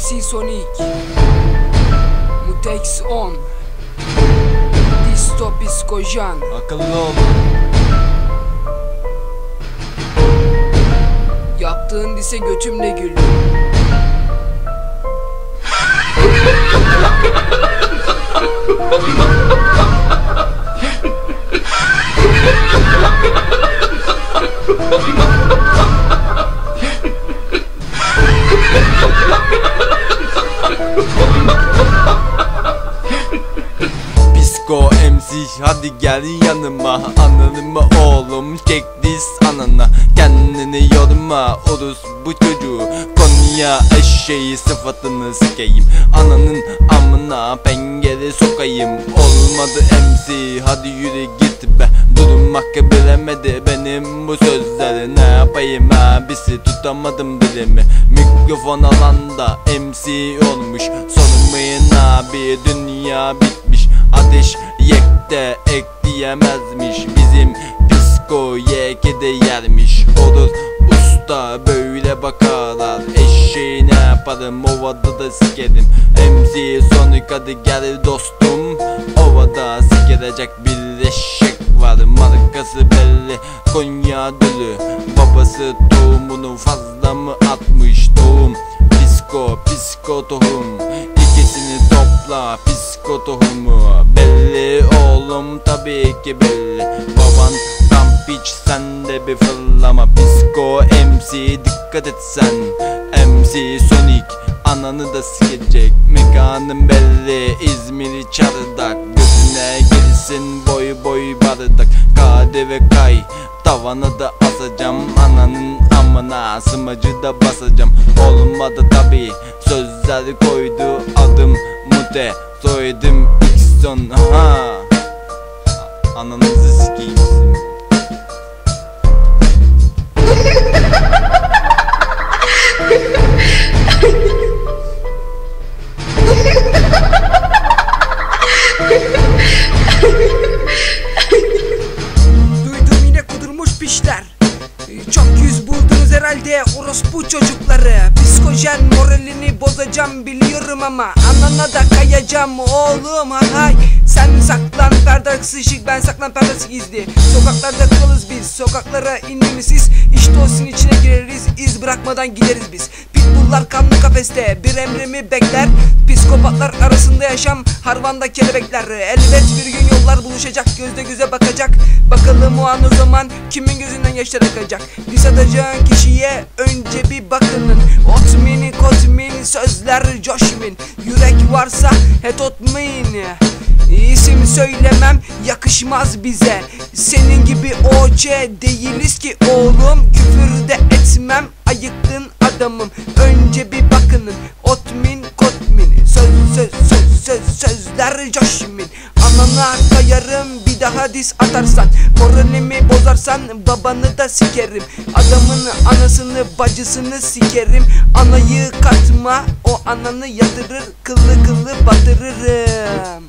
MC Sonic Mutex 10 Distopis Kojan Akıllı ol. Yaptığın dise götümle gül MC hadi gel yanıma. Anladın mı oğlum? Çek diz anana. Kendini yorma orus bu çocuğu. Konya eşeği sıfatını sikeyim. Ananın amına pencere sokayım. Olmadı MC hadi yürü git be. Durmak bilemedi benim bu sözleri. Ne yapayım abisi? Tutamadım dilimi. Mikrofon alanda MC olmuş. Sormayın abi dünya bitmiş. Ateş yekte ekleyemezmiş Bizim psiko yeke de yermiş. Olur usta böyle bakarlar Eşeği ne yaparım? Ovada da sikerim. MC Sonic hadi gel dostum. Ovada sikerecek bir eşek var. Markası belli Konya dölü Babası tohumunu fazla mı atmış? Tohum Psiko psiko tohum İkisini topla psiko tohumu oğlum tabii ki belli Baban tam piç sen de bir fırlama. Psiko MC dikkat et sen. MC Sonic Ananı da sikecek. Mekanın belli İzmir'i çardak. Gözüne girsin boy boy bardak. Kade ve kay Tavana da asacağım. Ananın amına Sımacı da basacağım. Olmadı tabi Sözler koydu adım. Mute Soyadım Xson ha Ananızı sikeyim. Sizin. Duydum yine kudurmuş pişler. Ee, Çok yüz buldunuz herhalde orospu çocukları. Psikojen moralini bozacağım biliyorum ama Anana da kayacağım oğlum. Hay Sen saklan perdesi gizli. Sokaklarda kalırız biz. Sokaklara inmemisiz İşte o sizin içine gireriz. İz bırakmadan gideriz biz. Pitbulllar kanlı kafeste. Bir emrimi bekler. Psikopatlar arasında yaşam. Harvanda kelebekler. Elbet bir gün yollar buluşacak. Gözde göze bakacak. Bakalım o an o zaman kimin gözünden yaşlar akacak? Diss atacağın kişiye önce bir bakının. Otmin kotmin sözler coşmin. Yürek varsa het otmin İsim söylemem yakışmaz bize. Senin gibi OC değiliz ki oğlum. Küfür de etmem ayıktın adamım. Önce bir bakının Otmin kotmin. Söz söz söz söz sözler coşmin. Anana kayarım bir daha diz atarsan. Moralimi bozarsan babanı da sikerim. Adamın anasını bacısını sikerim. Anayı katma o ananı yatırır kıllı kıllı batırırım